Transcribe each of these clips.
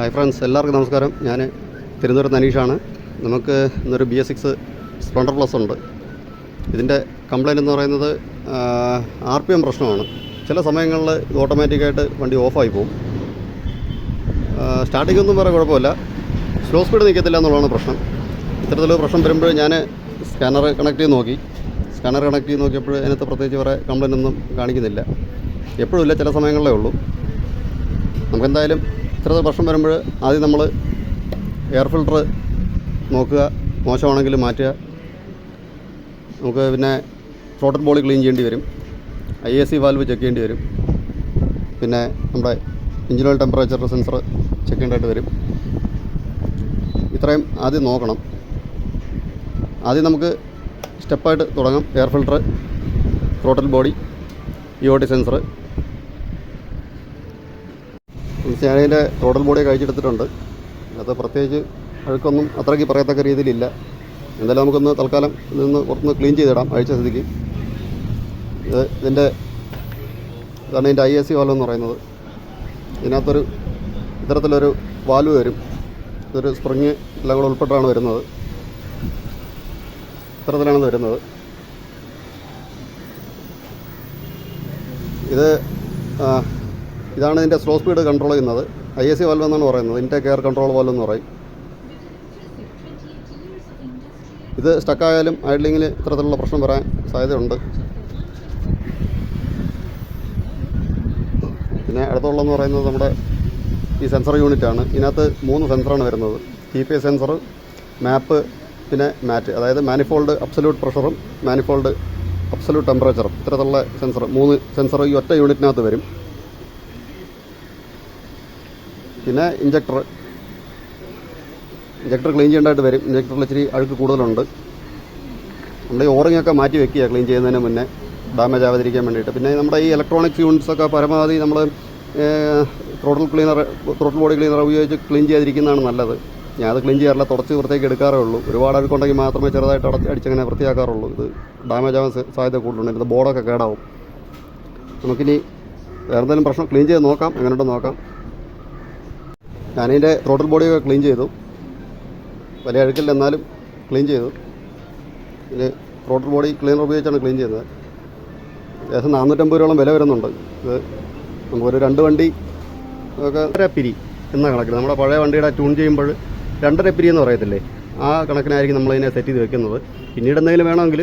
Hi friends എല്ലാവർക്കും നമസ്കാരം. ഞാൻ തിരുവനന്തപുരത്ത് അനീഷാണ്. നമുക്ക് ഇന്നൊരു B S six Splendor plus ഉണ്ട്. ഇതിന്റെ കംപ്ലയിന്റ് എന്ന് പറയുന്നത് ആർ പി എം പ്രശ്നമാണ്. ചില സമയങ്ങളിൽ ഇത് ഓട്ടോമാറ്റിക്കായിട്ട് വണ്ടി ഓഫായി പോകും. സ്റ്റാർട്ടിംഗ് ഒന്നും വേറെ കുഴപ്പമില്ല. സ്ലോ സ്പീഡ് നിൽക്കത്തില്ല എന്നുള്ളതാണ് പ്രശ്നം. ഇത്തരത്തിലൊരു പ്രശ്നം വരുമ്പോൾ ഞാൻ സ്കാനർ കണക്ട് ചെയ്ത് നോക്കി. സ്കാനർ കണക്ട് ചെയ്ത് നോക്കിയപ്പോൾ അതിനകത്ത് പ്രത്യേകിച്ച് വേറെ കംപ്ലൈന്റ് ഒന്നും കാണിക്കുന്നില്ല. എപ്പോഴും ഇല്ല ചില സമയങ്ങളിലേ ഉള്ളൂ. നമുക്കെന്തായാലും ഇത്തരത്തിൽ പ്രശ്നം വരുമ്പോൾ ആദ്യം നമ്മൾ എയർ ഫിൽട്ടർ നോക്കുക മോശമാണെങ്കിൽ മാറ്റുക. നമുക്ക് പിന്നെ ഫ്ലോട്ടർ ബോളി ക്ലീൻ ചെയ്യേണ്ടി വരും. I A C valve check ചെയ്യേണ്ടി വരും. പിന്നെ നമ്മുടെ engine oil temperature sensor check ചെയ്യേണ്ടതായിട്ട് വരും. ഇത്രയും ആദ്യം നോക്കണം. ആദ്യം നമുക്ക് സ്റ്റെപ്പായിട്ട് തുടങ്ങാം. Air filter throttle body E O T sensor ഞാനതിന്റെ total body കഴിച്ചെടുത്തിട്ടുണ്ട്. അത് പ്രത്യേകിച്ച് അഴുക്കൊന്നും അത്രയ്ക്ക് പറയത്തക്ക രീതിയിലില്ല. എന്തായാലും നമുക്കൊന്ന് തൽക്കാലം നിന്ന് പുറത്തുനിന്ന് ക്ലീൻ ചെയ്തിടാം അഴിച്ച സ്ഥിതിക്ക്. ഇത് ഇതിന്റെ ഇതാണ് ഇതിന്റെ ഐ എസ് സി വാൽവ് എന്ന് പറയുന്നത്. ഇതിനകത്തൊരു ഇത്തരത്തിലൊരു വാൽവ് വരും. ഇതൊരു സ്പ്രിങ് എല്ലാം കൂടെ ഉൾപ്പെട്ടാണ് വരുന്നത്. ഇത്തരത്തിലാണ് വരുന്നത്. ഇത് ഇതാണ് ഇതിന്റെ സ്ലോ സ്പീഡ് കൺട്രോൾ ചെയ്യുന്നത്. ഐ എസ് സി വാൽവ് എന്നാണ് പറയുന്നത്. ഇൻടേക്ക് എയർ കൺട്രോൾ വാൽവ് എന്ന് പറയും. ഇത് സ്റ്റക്കായാലും ഐഡ്ലിങ്ങിൽ ഇത്തരത്തിലുള്ള പ്രശ്നം വരാൻ സാധ്യതയുണ്ട്. പിന്നെ അടുത്തുള്ളതെന്ന് പറയുന്നത് നമ്മുടെ ഈ സെൻസർ യൂണിറ്റ് ആണ്. ഇതിനകത്ത് മൂന്ന് സെൻസറാണ് വരുന്നത്. ടി പി സെൻസർ മാപ്പ് പിന്നെ മാറ്റ് അതായത് മാനിഫോൾഡ് അബ്സല്യൂട്ട് പ്രഷറും മാനിഫോൾഡ് അബ്സല്യൂട്ട് ടെമ്പറേച്ചറും ഇത്തരത്തിലുള്ള സെൻസർ മൂന്ന് സെൻസർ ഈ ഒറ്റ യൂണിറ്റിനകത്ത് വരും. പിന്നെ ഇഞ്ചക്ടർ. ഇഞ്ചക്ടർ ക്ലീൻ ചെയ്യേണ്ടതായിട്ട് വരും. ഇഞ്ചക്ടറിൽ ഇച്ചിരി അഴുക്ക് കൂടുതലുണ്ട്. നമ്മുടെ ഈ ഓറിംഗ് ഒക്കെ മാറ്റി വെക്കുക ക്ലീൻ ചെയ്യുന്നതിന് മുന്നേ. ഡാമേജ് ആവാതിരിക്കാൻ വേണ്ടിയിട്ട്. പിന്നെ നമ്മുടെ ഈ ഇലക്ട്രോണിക്സ് യൂണിറ്റ്സൊക്കെ പരമാവധി നമ്മൾ throttle cleaner throttle body cleaner ഉപയോഗിച്ച് ക്ലീൻ ചെയ്യാതിരിക്കുന്നതാണ് നല്ലത്. ഞാൻ അത് ക്ലീൻ ചെയ്യാറില്ല. തുടച്ച് വൃത്തിയാക്കി എടുക്കാറേ ഉള്ളൂ. ഒരുപാട് അഴുക്കുണ്ടെങ്കിൽ മാത്രമേ ചെറുതായിട്ട് അടച്ച് അടിച്ചങ്ങനെ വൃത്തിയാക്കാറുള്ളൂ. ഇത് ഡാമേജ് ആവാൻ സാധ്യത കൂടുതലുണ്ട്. ഇത് ബോർഡൊക്കെ കേടാവും. നമുക്കിനി വേറെന്തെങ്കിലും പ്രശ്നം ക്ലീൻ ചെയ്ത് നോക്കാം. എങ്ങനെയുണ്ടെന്ന് നോക്കാം. ഞാനിതിന്റെ ത്രോട്ടൽ ബോഡിയൊക്കെ ക്ലീൻ ചെയ്തു. വലിയ അഴുക്കില്ല എന്നാലും ക്ലീൻ ചെയ്തു. ഇതിന് ത്രോട്ടൽ ബോഡി ക്ലീനർ ഉപയോഗിച്ചാണ് ക്ലീൻ ചെയ്തത്. ഏകദേശം നാനൂറ്റമ്പത് രൂപയോളം വില വരുന്നുണ്ട്. ഇത് നമുക്കൊരു രണ്ട് വണ്ടി ഒക്കെ പിരി എന്ന കണക്കിൽ നമ്മുടെ പഴയ വണ്ടിയുടെ ട്യൂൺ ചെയ്യുമ്പോൾ രണ്ടര പിരി എന്ന് പറയത്തില്ലേ? ആ കണക്കിനായിരിക്കും നമ്മളതിനെ സെറ്റ് ചെയ്ത് വെക്കുന്നത്. പിന്നീട് എന്തെങ്കിലും വേണമെങ്കിൽ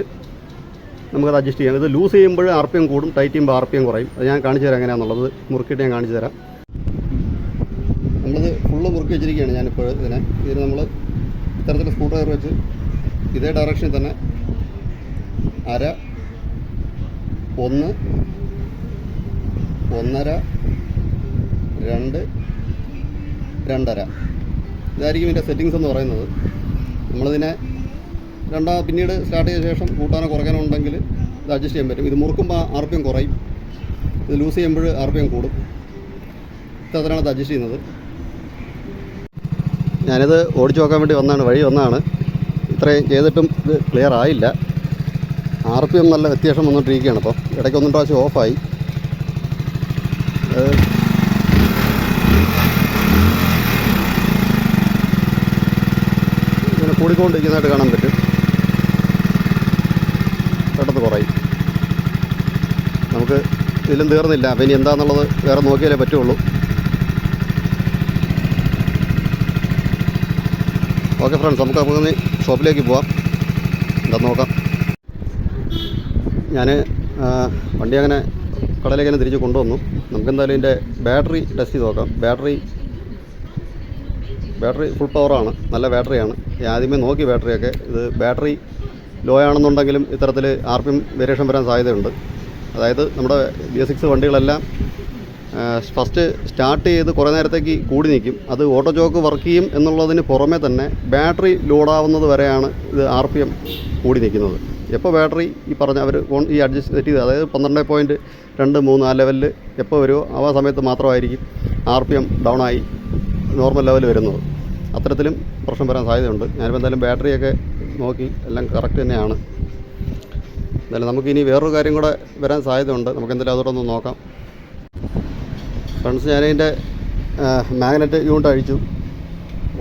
നമുക്കത് അഡ്ജസ്റ്റ് ചെയ്യാം. ഇത് ലൂസ് ചെയ്യുമ്പോൾ ആർ പി എം കൂടും ടൈറ്റ് ചെയ്യുമ്പോൾ ആർ പി എം കുറയും. അത് ഞാൻ കാണിച്ചു തരാം എങ്ങനെയാണെന്നുള്ളത് മുറുക്കിയിട്ട് ഞാൻ കാണിച്ചു തരാം. നമ്മളിത് ഫുള്ള് മുറുക്കി വെച്ചിരിക്കുകയാണ് ഞാനിപ്പോൾ ഇതിനെ. ഇതിന് നമ്മൾ ഇത്തരത്തിൽ സ്ക്രൂ ഡ്രൈവർ വെച്ച് ഇതേ ഡയറക്ഷനിൽ തന്നെ അര ഒന്ന് ഒന്നര രണ്ട് രണ്ടര. ഇതായിരിക്കും ഇതിന്റെ സെറ്റിങ്സ് എന്ന് പറയുന്നത്. നമ്മളിതിനെ രണ്ടാ പിന്നീട് സ്റ്റാർട്ട് ചെയ്ത ശേഷം കൂട്ടാനോ കുറയ്ക്കാനോ ഉണ്ടെങ്കിൽ ഇത് അഡ്ജസ്റ്റ് ചെയ്യാൻ പറ്റും. ഇത് മുറുക്കുമ്പോൾ ആർ പി എം കുറയും. ഇത് ലൂസ് ചെയ്യുമ്പോൾ ആർ പി എം കൂടും. ഇത്തരത്തിലാണ് അത് അഡ്ജസ്റ്റ് ചെയ്യുന്നത്. ഞാനിത് ഓടിച്ചു നോക്കാൻ വേണ്ടി വന്നാണ് വഴി വന്നതാണ് ഇത്രയും ചെയ്തിട്ടും ഇത് ക്ലിയർ ആയില്ല. ആർ പി എം നല്ല വ്യത്യാസം വന്നുകൊണ്ടിരിക്കുകയാണ് അപ്പം ഇടയ്ക്ക് ഒന്നും പ്രാവശ്യം ഓഫായി ഇങ്ങനെ കൂടിക്കൊണ്ടിരിക്കുന്നതായിട്ട് കാണാൻ പറ്റും. പെട്ടെന്ന് കുറയും. നമുക്ക് ഇതിലും തീർന്നില്ല. അപ്പം ഇനി എന്താണെന്നുള്ളത് വേറെ നോക്കിയാലേ പറ്റുള്ളൂ. ഓക്കെ ഫ്രണ്ട്സ് നമുക്ക് നമുക്ക് ഷോപ്പിലേക്ക് പോവാം. എന്താ നോക്കാം. ഞാൻ വണ്ടി അങ്ങനെ കടയിലേക്ക് തന്നെ തിരിച്ച് കൊണ്ടുവന്നു. നമുക്ക് എന്തായാലും ഇതിന്റെ ബാറ്ററി ടെസ്റ്റ് ചെയ്ത് നോക്കാം. ബാറ്ററി ബാറ്ററി ഫുൾ പവറാണ് നല്ല ബാറ്ററിയാണ് ആദ്യമേ നോക്കി ബാറ്ററിയൊക്കെ ഇത് ബാറ്ററി ലോ ആണെന്നുണ്ടെങ്കിലും ഇത്തരത്തിൽ ആർ പി എം വേരിയേഷൻ വരാൻ സാധ്യതയുണ്ട്. അതായത് നമ്മുടെ ബി എസ് സിക്സ് വണ്ടികളെല്ലാം ഫസ്റ്റ് സ്റ്റാർട്ട് ചെയ്ത് കുറേ നേരത്തേക്ക് കൂടി നിൽക്കും അത് ഓട്ടോ ചോക്ക് വർക്ക് ചെയ്യും എന്നുള്ളതിന് പുറമേ തന്നെ ബാറ്ററി ലോഡാവുന്നത് വരെയാണ് ഇത് ആർ പി എം കൂടി നിൽക്കുന്നത്. എപ്പോൾ ബാറ്ററി ഈ പറഞ്ഞ അവർ ഈ അഡ്ജസ്റ്റ് സെറ്റ് ചെയ്ത് അതായത് പന്ത്രണ്ട് പോയിന്റ് രണ്ട് മൂന്ന് ആ ലെവലിൽ എപ്പോൾ വരുമോ ആ സമയത്ത് മാത്രമായിരിക്കും ആർ പി എം ഡൗൺ ആയി നോർമൽ ലെവൽ വരുന്നത്. അത്തരത്തിലും പ്രശ്നം വരാൻ സാധ്യതയുണ്ട്. ഞാനിപ്പോൾ എന്തായാലും ബാറ്ററിയൊക്കെ നോക്കി എല്ലാം കറക്റ്റ് തന്നെയാണ്. എന്തായാലും നമുക്ക് ഇനി വേറൊരു കാര്യം കൂടെ വരാൻ സാധ്യതയുണ്ട്. നമുക്ക് എന്തായാലും അതുകൂടെ ഒന്ന് നോക്കാം. ഫ്രണ്ട്സ് ഞാനതിന്റെ മാഗ്നറ്റ് യൂണിറ്റ് അഴിച്ചു.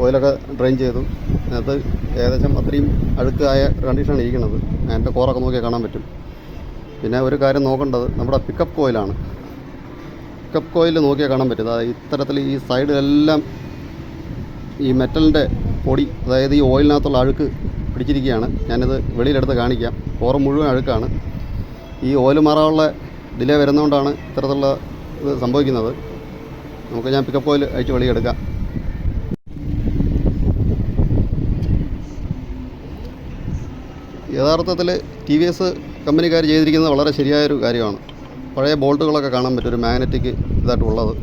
ഓയിലൊക്കെ ഡ്രെയിൻ ചെയ്തു. അതിനകത്ത് ഏകദേശം അത്രയും അഴുക്കായ കണ്ടീഷനാണ് ഇരിക്കുന്നത്. അതിന്റെ കോറൊക്കെ നോക്കിയാൽ കാണാൻ പറ്റും. പിന്നെ ഒരു കാര്യം നോക്കേണ്ടത് നമ്മുടെ പിക്കപ്പ് കോയിലാണ് പിക്കപ്പ് കോയിൽ നോക്കിയാൽ കാണാൻ പറ്റും. അതായത് ഇത്തരത്തിൽ ഈ സൈഡിലെല്ലാം ഈ മെറ്റലിന്റെ പൊടി അതായത് ഈ ഓയിലിനകത്തുള്ള അഴുക്ക് പിടിച്ചിരിക്കുകയാണ്. ഞാനിത് വെളിയിലെടുത്ത് കാണിക്കാം. കോറ മുഴുവൻ അഴുക്കാണ്. ഈ ഓയിൽ മാറാനുള്ള ഡിലേ വരുന്നതുകൊണ്ടാണ് ഇത്തരത്തിലുള്ള ഇത് സംഭവിക്കുന്നത്. നമുക്ക് ഞാൻ പിക്കപ്പ് പോയിൽ അയച്ച് വെളിയെടുക്കാം യഥാർത്ഥത്തിൽ ടി വി എസ് കമ്പനിക്കാർ ചെയ്തിരിക്കുന്നത് വളരെ ശരിയായൊരു കാര്യമാണ്. പഴയ ബോൾട്ടുകളൊക്കെ കാണാൻ പറ്റും ഒരു മാഗ്നറ്റിക് ഇതായിട്ടുള്ളത്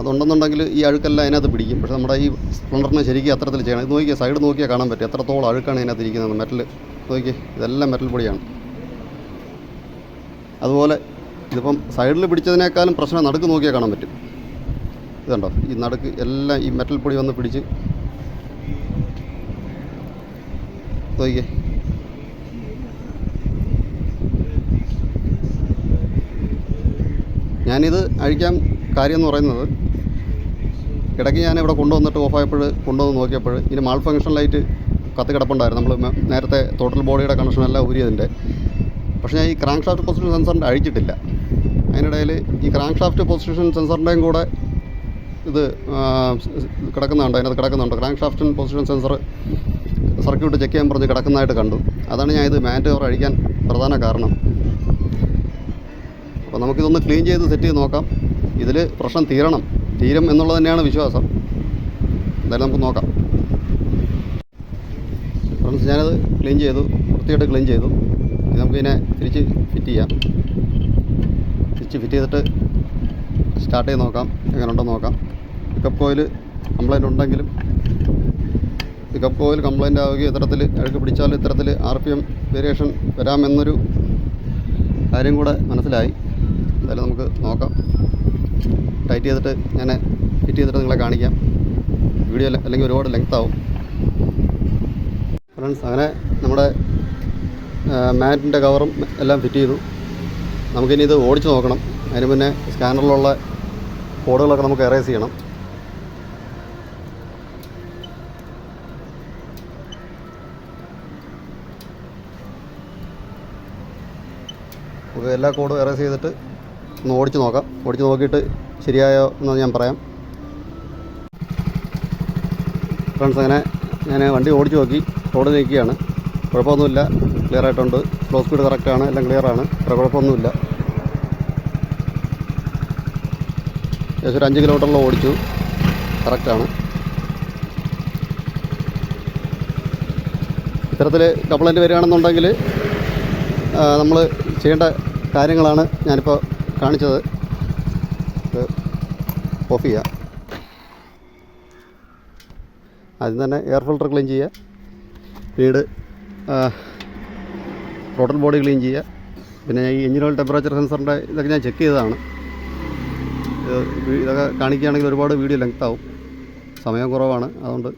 അതുണ്ടെന്നുണ്ടെങ്കിൽ ഈ അഴുക്കെല്ലാം അതിനകത്ത് പിടിക്കും. പക്ഷേ നമ്മുടെ ഈ സ്പ്ലണ്ടറിനെ ശരിക്കും അത്തരത്തിൽ ചെയ്യണം. ഇത് നോക്കിയാൽ സൈഡ് നോക്കിയാൽ കാണാൻ പറ്റും. എത്രത്തോളം അഴുക്കാണ് ഇതിനകത്ത് ഇരിക്കുന്നത്. മെറ്റൽ നോക്കിയേ ഇതെല്ലാം മെറ്റൽ പൊടിയാണ്. അതുപോലെ ഇതിപ്പം സൈഡിൽ പിടിച്ചതിനേക്കാളും പ്രശ്നം നടുക്ക് നോക്കിയാൽ കാണാൻ പറ്റും. ഇതുണ്ടോ? ഈ നടക്ക് എല്ലാം ഈ മെറ്റൽ പൊടി വന്ന് പിടിച്ച് നോക്കിയേ ഞാനിത് അഴിക്കാൻ കാര്യം എന്ന് പറയുന്നത് ഇടയ്ക്ക് ഞാൻ ഇവിടെ കൊണ്ടുവന്നിട്ട് ഓഫായപ്പോൾ കൊണ്ടുവന്ന് നോക്കിയപ്പോൾ ഇതിന് മാൾ ഫംഗ്ഷൻ ലൈറ്റ് കത്തി കിടപ്പുണ്ടായിരുന്നു. നമ്മൾ നേരത്തെ ടോട്ടൽ ബോഡിയുടെ കണക്ഷൻ എല്ലാം ഊരിയതിന്റെ. പക്ഷേ ഞാൻ ഈ ക്രാങ്ക് ഷാഫ്റ്റ് പൊസിഷൻ സെൻസറിന്റെ അഴിച്ചിട്ടില്ല. അതിനിടയിൽ ഈ ക്രാങ്ക് ഷാഫ്റ്റ് പൊസിഷൻ സെൻസറിന്റെയും കൂടെ ഇത് കിടക്കുന്നുണ്ട് അതിനകത്ത് കിടക്കുന്നുണ്ട്. Crankshaft position sensor circuit check ചെയ്യാൻ പറഞ്ഞ് കിടക്കുന്നതായിട്ട് കണ്ടു. അതാണ് ഞാൻ ഇത് മാറ്റ് കവർ അഴിക്കാൻ പ്രധാന കാരണം. അപ്പോൾ നമുക്കിതൊന്ന് ക്ലീൻ ചെയ്ത് സെറ്റ് ചെയ്ത് നോക്കാം. ഇതിൽ പ്രശ്നം തീരണം. തീരും എന്നുള്ളത് തന്നെയാണ് വിശ്വാസം. എന്തായാലും നമുക്ക് നോക്കാം. ഫ്രണ്ട്സ് ഞാനത് ക്ലീൻ ചെയ്തു വൃത്തിയായിട്ട് ക്ലീൻ ചെയ്തു. നമുക്കിതിനെ തിരിച്ച് ഫിറ്റ് ചെയ്യാം. തിരിച്ച് ഫിറ്റ് ചെയ്തിട്ട് സ്റ്റാർട്ട് ചെയ്ത് നോക്കാം. എങ്ങനെ ഉണ്ടോ നോക്കാം. പിക്കപ്പ് കോയിൽ കംപ്ലൈന്റ് ഉണ്ടെങ്കിലും പിക്കപ്പ് കോയിൽ കംപ്ലൈന്റ് ആവുകയും ഇത്തരത്തിൽ അഴുക്ക് പിടിച്ചാൽ ഇത്തരത്തിൽ ആർ പി എം വേരിയേഷൻ വരാമെന്നൊരു കാര്യം കൂടെ മനസ്സിലായി. എന്തായാലും നമുക്ക് നോക്കാം. ടൈറ്റ് ചെയ്തിട്ട് ഞാൻ ഫിറ്റ് ചെയ്തിട്ട് നിങ്ങളെ കാണിക്കാം. വീഡിയോ അല്ല- അല്ലെങ്കിൽ ഒരുപാട് ലെങ്ത് ആവും. ഫ്രണ്ട്സ് അങ്ങനെ നമ്മുടെ മാറ്റിന്റെ കവറും എല്ലാം ഫിറ്റ് ചെയ്തു. നമുക്കിനി ഇത് ഓടിച്ച് നോക്കണം. അതിന് മുന്നേ സ്കാനറിലുള്ള കോഡുകളൊക്കെ നമുക്ക് എറേസ് ചെയ്യണം. എല്ലാ കോഡും എറേസ് ചെയ്തിട്ട് ഒന്ന് ഓടിച്ച് നോക്കാം. ഓടിച്ച് നോക്കിയിട്ട് ശരിയായോ എന്ന് ഞാൻ പറയാം. ഫ്രണ്ട്സ് അങ്ങനെ ഞാൻ വണ്ടി ഓടിച്ച് നോക്കി. റോഡ് നീക്കുകയാണ് കുഴപ്പമൊന്നുമില്ല. ക്ലിയർ ആയിട്ടുണ്ട്. ഫ്ലോ സ്പീഡ് കറക്റ്റാണ് എല്ലാം ക്ലിയറാണ് വേറെ കുഴപ്പമൊന്നുമില്ല. ഏകദേശം ഒരു അഞ്ച് കിലോമീറ്ററിൽ ഓടിച്ചു. കറക്റ്റാണ്. ഇത്തരത്തിൽ കംപ്ലൈന്റ് വരികയാണെന്നുണ്ടെങ്കിൽ നമ്മൾ ചെയ്യേണ്ട കാര്യങ്ങളാണ് ഞാനിപ്പോൾ കാണിച്ചത്. ഓഫ് ചെയ്യുക ആദ്യം തന്നെ എയർ ഫിൽട്ടർ ക്ലീൻ ചെയ്യുക. പിന്നീട് ടോട്ടൽ ബോഡി ക്ലീൻ ചെയ്യുക. പിന്നെ ഈ എഞ്ചിൻ ഓയിൽ ടെമ്പറേച്ചർ സെൻസറിന്റെ ഇതൊക്കെ ഞാൻ ചെക്ക് ചെയ്തതാണ്. ഇതൊക്കെ കാണിക്കുകയാണെങ്കിൽ ഒരുപാട് വീഡിയോ ലെങ്ത് ആവും. സമയം കുറവാണ്. അതുകൊണ്ട്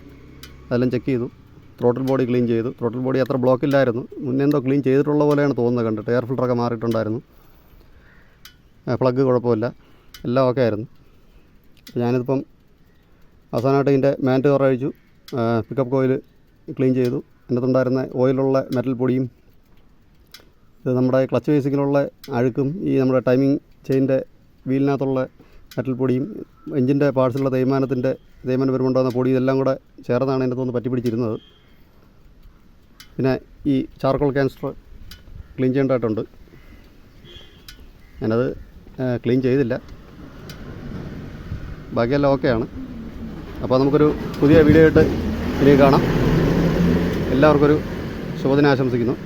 അതെല്ലാം ചെക്ക് ചെയ്തു. ത്രോട്ടിൽ ബോഡി ക്ലീൻ ചെയ്തു. ത്രോട്ടിൽ ബോഡി അത്ര ബ്ലോക്ക് ഇല്ലായിരുന്നു. മുന്നേ എന്തോ ക്ലീൻ ചെയ്തിട്ടുള്ള പോലെയാണ് തോന്നുന്നത് കണ്ടിട്ട്. എയർ ഫിൽട്ടറൊക്കെ മാറിയിട്ടുണ്ടായിരുന്നു. പ്ലഗ് കുഴപ്പമില്ല. എല്ലാം ഓക്കെ ആയിരുന്നു. ഞാനിതിപ്പം അവസാനമായിട്ട് ഇതിന്റെ മാന്റ് കവർ പിക്കപ്പ് കോയിൽ ക്ലീൻ ചെയ്തു. അതിനകത്തുണ്ടായിരുന്ന ഓയിലുള്ള മെറ്റൽ പൊടിയും ഇത് നമ്മുടെ ക്ലച്ച് ബേസിക്കിലുള്ള അഴുക്കും ഈ നമ്മുടെ ടൈമിംഗ് ചെയിന്റെ വീലിനകത്തുള്ള മെറ്റൽ പൊടിയും എഞ്ചിന്റെ പാർട്സിലുള്ള തേയ്മാനത്തിന്റെ തേയ്മാനം വരുമ്പോണ്ടാകുന്ന പൊടി ഇതെല്ലാം കൂടെ ചേർന്നാണ് അതിന്റെ പറ്റി പിടിച്ചിരുന്നത് പിന്നെ ഈ ചാർക്കോൾ ക്യാൻസർ ക്ലീൻ ചെയ്യേണ്ടതായിട്ടുണ്ട്. ഞാനത് ക്ലീൻ ചെയ്തില്ല. ബാക്കിയെല്ലാം ഓക്കെയാണ് അപ്പോൾ നമുക്കൊരു പുതിയ വീഡിയോ ആയിട്ട് ഇനി കാണാം. എല്ലാവർക്കൊരു ശുഭദിനം ആശംസിക്കുന്നു